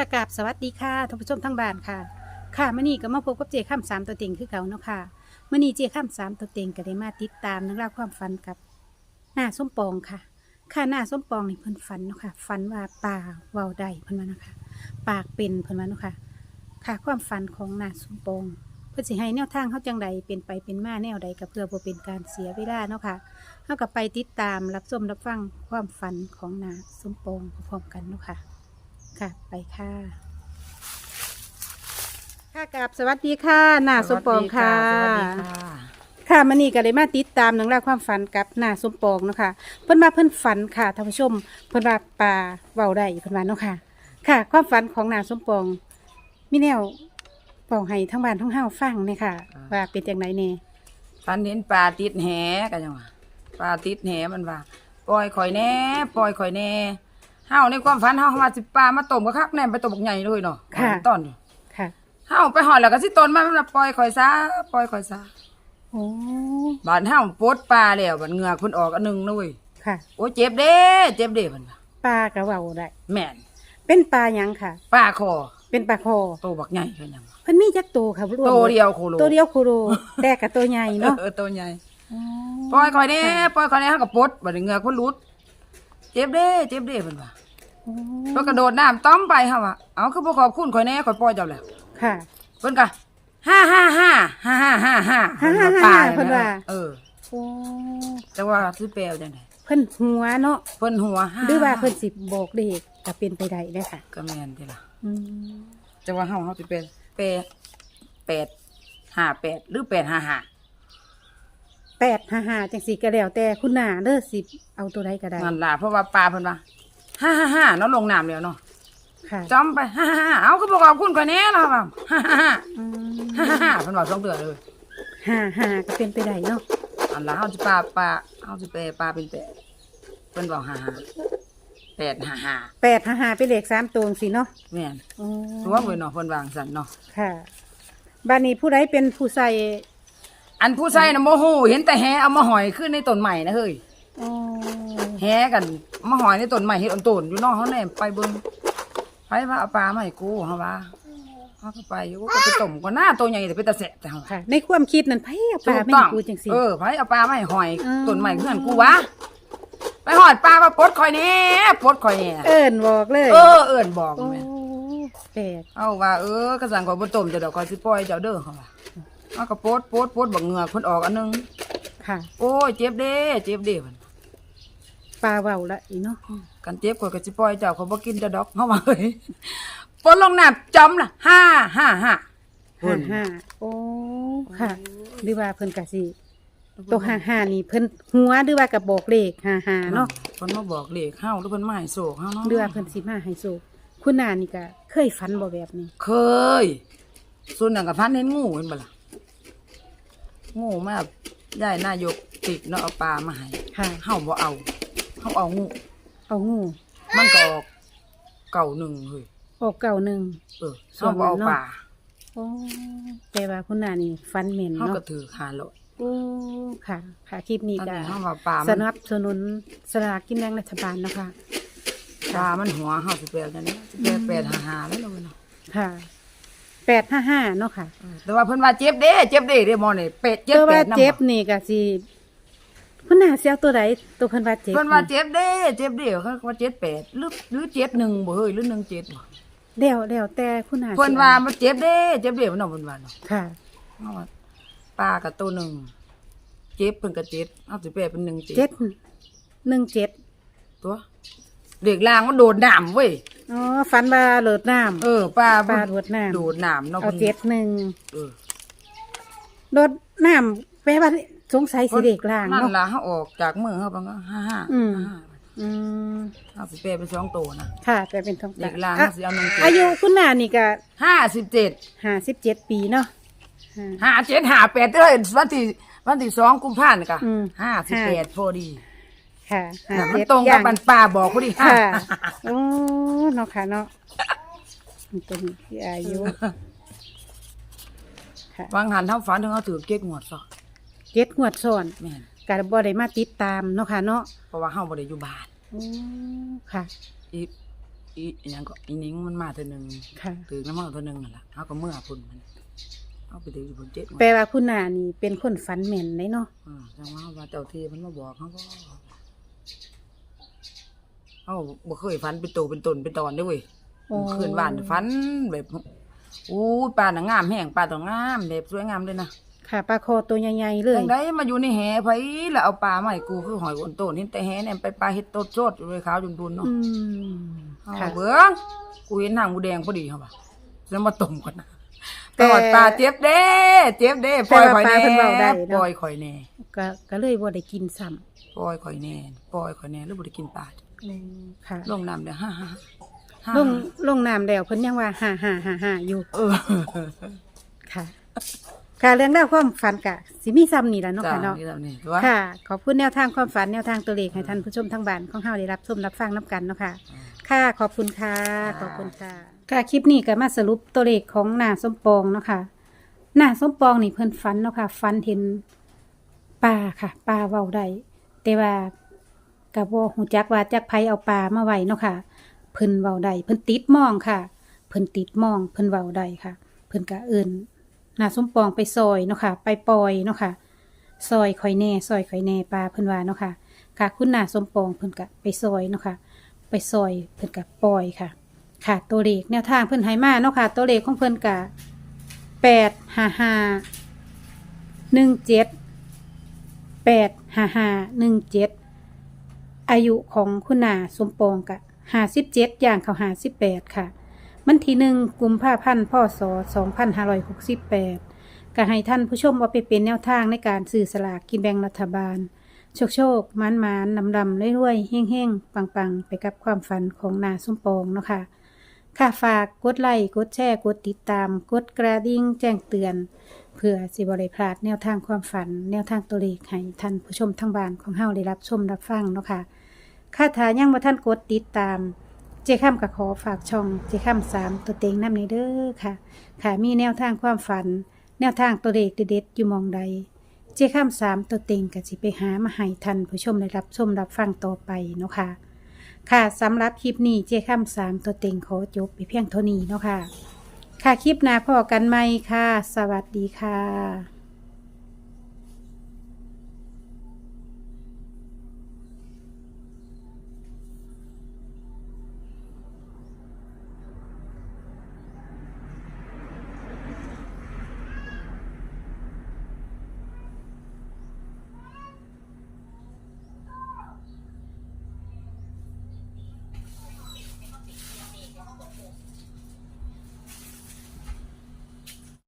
ค่ะกราบสวัสดีค่ะท่านผู้ชมทั้งบ้านค่ะ ค่ะมื่อนี้ก็มาพบกับเจข้ามสามตัวเต็งคือเก่าเนาะค่ะมื่อนี้เจข้ามสามตัวเต็งก็ได้มาติดตามนักเล่องราวความฝันกับหน้าส้มปองค่ะ ค่ะหน้าส้มปองนี่เพิ่นฝันเนาะค่ะฝันว่าป่าเว้าได้เพิ่นว่านะคะปากเป็นเพิ่นว่าเนาะค่ะ ค่ะความฝันของหน้าส้มปอง เพื่อสิให้แนวทางเขาจังใดเป็นไปเป็นมาแนวใดก็เพื่อบ่เป็นการเสียเวลาเนาะค่ะเฮากับไปติดตามรับชมรับฟังความฝันของหน้าส้มปองพร้อมกันเนาะค่ะ ค่ะไปค่ะค่ะกับสวัสดีค่ะหน้าสมปองค่ะสวัสดีค่ะ ค่ะมันนี่ก็ได้มาติดตามหนังราวความฝันกับหน้าสมปองเนาะค่ะเพิ่นมาเพิ่นฝันค่ะท่านผู้ชม เพิ่นว่าปลาเว้าได้เพิ่นว่าเนาะค่ะ ค่ะ ความฝันของหน้าสมปองมีแนวบอกให้ทั้งบ้านทั้งเฮาฟังเนี่ยค่ะว่าเป็นจังไดแน่ฟันเห็นปลาติดแหกันยังว่าปลาติดแหมันว่าปล่อยข่อยแน่ปล่อยข่อยแน่ เฮาในความฝันเฮาว่าสิปลามาต้มก็คักแน่ไปต้มบักใหญ่เลยเนาะค่ะ ตอนนี้ค่ะเฮาไปหอดแล้วก็สิต้นมามันว่าปล่อยข่อยซะปล่อยข่อยซะโอ้บาดเฮาปลดปลาแล้วบัดเหงือกเพิ่นออกอันหนึงนะเว้ยค่ะ โอ้เจ็บเด้ เจ็บเด้เพิ่นว่าปลาก็เว้าได้ แม่นเป็นปลาหยังค่ะ ปลาคอเป็นปลาคอโตบักใหญ่เพิ่นยังว่าเพิ่นมีจักโตวค่ะรวมโตเดียวโคโลตัวเดียวโคโลแต่กับตัวใหญ่เนาะเออโตใหญ่ปล่อยข่อยแน่ปล่อยข่อยแน่เฮาก็ปลดบัดนี้เหงือกเพิ่นหลุด เจ็บเด้เจ็บเด้เพิ่นว่าโอ้แล้วกระโดดน้ำต้อมไปค่ะว่าเอาคือบ่ขอบคุณข่อยแน่ข่อยปล่อยเจ้าแล้วค่ะ เพิ่นก็ฮ่าฮ่าฮ่าฮ่าฮ่าฮ่าฮ่าฮ่าฮ่าฮ่าตายเพิ่นว่าเออโอ้แต่ว่าซื้อแปลวจังได๋เพิ่นหัวเนาะเพิ่นหัวฮ่าหรือว่าเพิ่นสิบอกเด็กก็เป็นไปได้เด้อค่ะก็แม่นติล่ะอืมแต่ว่าเฮาเฮาสิเป็นแปดแปดห้าแปดหรือแปดห้าห้า แปดห้าห้าจังสี่ก็แล้วแต่คุณหน้าเด้อสิเอาตัวใดก็ได้นั่นล่ะเพราะว่าปลาเพิ่นว่าฮ่าฮ่าฮ่าเนาะลงน้ำแล้วเนาะค่ะจอมไปฮ่าฮ่าฮ่าเอาคือบ่ขอบคุณข่อยแน่ล่ะว่าฮ่าฮ่าฮ่าอืมฮ่าฮ่าฮ่าเพิ่นว่าสองเดือนเลยห้าห้าก็เป็นไปได้เนาะอันล่ะเฮาสิปลาปลาเฮาสิแปลปลาเป็นแปดเพิ่นบอกห้าห้าแปดห้าห้าแปดห้าห้าเป็นเลขสามตัวสิเนาะแม่นอ๋อ ตัวเพิ่นเนาะเพิ่นวางสันเนาะ ค่ะบ้านนี้ผู้ใดเป็นผู้ใส่ อันผู้ใส่น่ะโมโหเห็นแต่แหเอามาหอยขึ้นในต้นใหม่นะเฮ้ยอ๋อแหกันมาหอยในต้นใหม่เฮ็ดอันต้นอยู่เนอกเฮาแน่ไปเบิ่งไปว่าเอาปลามาให้กูเฮาว่าเฮาก็ไปอยู่ก็ไปต้มก็หน้าตัวใหญ่แต่เป็นตาแสบแต่เฮาค่ะ ในความคิดนั้นไผเอาปลาไม่ถูกต้องกูจังสิเออไปเอาปลามาให้หอยอืม ต้นใหม่เพื่อนกูวะไปหอดปลามาปลดข่อยแหน่ปลดข่อยแหน่เอิ้นบอกเลยเออเอิ้นบอกโอ้แม่นแปลกเอาว่าเออกระสังข่อยบ่ต้มจะดอกข่อยสิปล่อยเจ้าเด้อเฮาว่า เอาก็ปลดปลดปลดบักเหงือกเพิ่นออกอันหนึงค่ะโอ้ยเจ็บเด้เจ็บเด้เพิ่นปลาเว้าละอีเนาะกันเจ็บข่อยก็สิปล่อยเจ้าเขาบ่กินจะดอกเฮาว่าเฮ้ยปนลงน้ำจอมล่ะห้าห้าห้าห้าห้าโอ้ค่ะ หรือว่าเพิ่นกะสิตัวห้าห้านี่เพิ่นหัวหรือว่ากระบอกเลขห้าห้าเนาะ เพิ่นมาบอกเลขเฮาหรือเพิ่นมาให้โศกเฮาเนาะหรือว่าเพิ่นสิมาให้โชคคุณนานี่ก็เคยฝันบ่แบบนี้ เคยส่วนนั้นก็พันเห็นงูเห็นบ่ล่ะ งูมาย้ายนายกติดเนาะเอาปลามาให้ค่ะ เฮาบ่เอาเฮาเอางู เอางูมันก็ออกเก่าหนึ่งเฮ้ยออกเก่าหนึ่ง เออเฮาบ่เอาปลาโอ้แต่ว่าคุณนานี่ฝันแม่นเฮาเนาะก็ถือหาโลดโอ้ค่ะ ค่ะคลิปนี้ตอนก็นี้เฮาว่าปลาสมันนับสนุนสลากกินแบ่งรัฐบาลเนาะคะ ปลามันหัวเฮาสิแปลจังได๋สิแปลแปดหาหาแล้วเนาะค่ะ แปดห้าห้าเนาะค่ะแต่ว่าเพิ่นว่าเจ็บเด้ เจ็บเด้เด้หมอนี่เป็ดเจ็บตัวเป็ว่าดนำเจ็บนี่ก็สิคุณนาเสียวตัวใดตัวเพิ่นว่าเจ็บเพิ่นว่าเจ็บเด้ เจ็บเด้เขาว่าเจ็ดแปดหรือหรือเจ็ดหนึ่งบ่เฮ้ยหรือหนึ่งเจ็ดบ่เดี๋ยวเดี๋ยวแต่คุณนาเพิ่นว่ามันเจ็บเด้ เจ็บเด้มันเนาะเพิ่นว่าเนาะ ค่ะ เอาว่าปลากับตัวหนึ่งเจ็บเพิ่นก็เจ็ดเอาสิแปลเป็นหนึ่งเจ็ดเจ็ดหนึ่งเจ็ดตัว เด็กลางมันโดดน้ำเว้ยอ๋อฝันว่าโหลดน้ำ เออปลาปลาโดดน้ำ โดดน้ำเนาะเอาเจ็ดหนึ่งเออโดดน้ำแปลว่าสงสัยสิเด็กล่างนั่นเนาะ ล่ะเฮาออกจากมือเฮาบังก็ห้าห้าอืม ห้าอืมเอาสิแปลเป็นสองตัวนะค่ะแต่เป็นทองเด็กลางอะสิเอาหนึ่งเจ็ดอายุคุณนานี่ก็ห้าสิบเจ็ดห้าสิบเจ็ดปีเนาะอ่าห้าเจ็ดห้าแปดเด้อวันที่วันที่สองกุมภาพันธ์กะอืมห้าสิบแปดพอดี ค่ะห้าน่ะมันเจ็ดตรงกับย่าปันปลาบอกพอดีค่ะ โอ้เนาะค่ะเนาะมันเป็นที่อายุ ค่ะวางหันเท่าฝันถึงเขาถือเก๊กงวดซะเจ็ดงวดซ้อนแม่นก็บ่ได้มาติดตามเนาะค่ะเนาะเพราะว่าเฮาบ่ได้อยู่บ้านโอ้ค่ะ อีอีอีหยังก็อีนิ้งมันมาเท่านึงค่ะ ถือน้ำมันเท่านึงนั่นล่ะเฮาก็เมื่อพุ่นมันเอาไปถืออยู่บนเจ็ดงวดแปลว่าคุณนานี่เป็นคนฝันแม่นเลยเนาะอ่าจังว่าว่าเจ้าที่มันมาบอกเขาก็เอ้าบ่เคยฝันเป็นตัวเป็นตนเป็นตอนเด้อเว้ยโอ้ คืนบ้านฝันแบบอู้ปลาหนังงามแห้งปลาตัวงามแบบสวยงามเลยนะค่ะปลาคอตัวใหญ่ๆเลย จังไดมาอยู่ในแหไผแล้วเอาปลามาให้กูคือหอยโอนโตนเห็นแต่แหเนี่ยไปปลาเฮ็ดโตดโชดอยู่เลยขาวจุนๆเนาะอืมเอาค่ะเบิ่งกูเห็นหางหมูแดงพอดีเฮาบ่ะแล้วมาต้มกันนะแต่ตอดปลาเจ็บเด้เจ็บเด้ปล่อยข่อยแต่ว่าปลาเพิ่นเว้าได้แน่เนาะ ปล่อยข่อยแน่ก็ก็เลยบ่ได้กินซ้ำปล่อยข่อยแน่ปล่อยข่อยแน่แล้วบ่ได้กินปลา ค่ะลงน้ำเด้อฮ่าฮ่าฮ่าลงลงน้ำแล้วเพิ่นยังว่าฮ่าฮ่าฮ่าฮ่าอยู่เออค่ะ ค่ะเรื่องราวความฝันกะสิมีซ้ำนี่ล่ะเนาะจ้าค่ะเนาะ นี่แล้วนี่ตัว ค่ะ ขอบคุณแนวทางความฝันแนวทางตัวเลขให้ท่านผู้ชมทางบ้านของเฮาได้รับชมรับฟังน้กันเนาะค่ะ ค่ะ ขอบคุณค่ะ ขอบคุณค่ะ ค่ะ คลิปนี้ก็มาสรุปตัวเลขของหน้าสมปองเนาะค่ะ หน้าสมปองนี่เพิ่นฝันเนาะค่ะ ฝันเห็นปลาค่ะปลาเว้าได้แต่ว่า กับว่าหูจักว่าจักไผเอาปลามาไว้เนาะค่ะเพิ่นเว้าได้เพิ่นติดมองค่ะเพิ่นติดมองเพิ่นเว้าได้ค่ะ เพิ่นก็เอิ้นนาสมปองไปซอยเนาะค่ะ ไปปล่อยเนาะค่ะซอยข่อยแน่ซอยข่อยแน่ปลาเพิ่นว่าเนาะค่ะ ค่ะ คุณนาสมปองเพิ่นก็ไปซอยเนาะค่ะ ไปซอยเพิ่นก็ปล่อยค่ะ ค่ะ ตัวเลขแนวทางเพิ่นให้มาเนาะค่ะ ตัวเลขของเพิ่นก็แปดห้าห้าหนึ่งเจ็ดแปดห้าห้าหนึ่งเจ็ด อายุของคุณนาสมปองกะห้าสิบเจ็ดอย่างเขาห้าสิบแปดค่ะ มันที่หนึ่งกุมภาพันธ์พศสองพันห้าร้อยหกสิบแปดก็ให้ท่านผู้ชมเอาไปเป็นแนวทางในการสื่อสลากกินแบ่งรัฐบาล โชคโชคมันมันนำดำเรวยๆเฮ่งเฮ่งปังปังๆ ไปกับความฝันของนาสมปองเนาะค่ะค่ะฝากกดไลค์กดแชร์กดติดตาม กดกระดิ่งแจ้งเตือน เพื่อสิบริพลาดแนวทางความฝัน แนวทางตัวเลขให้ท่านผู้ชมทั้งบ้านของเฮาได้รับชมรับฟังเนาะค่ะ ค่าถายังบ่ท่านกดติดตาม เจ้ข้ามกับขอฝากช่อง เจ้ข้ามสามตัวเต็งน้ำในเด้อค่ะ ค่ะมีแนวทางความฝัน แนวทางตัวเลขเด็ดๆอยู่มองใด เจ้ข้ามสามตัวเต็งก็สิไปหามาให้ท่านผู้ชมได้รับชมรับฟังต่อไปเนาะค่ะ ค่ะสำหรับคลิปนี้เจ้ข้ามสามตัวเต็งขอจบไปเพียงเท่านี้เนาะค่ะ ค่ะคลิปหน้าพอกันไหมค่ะ สวัสดีค่ะ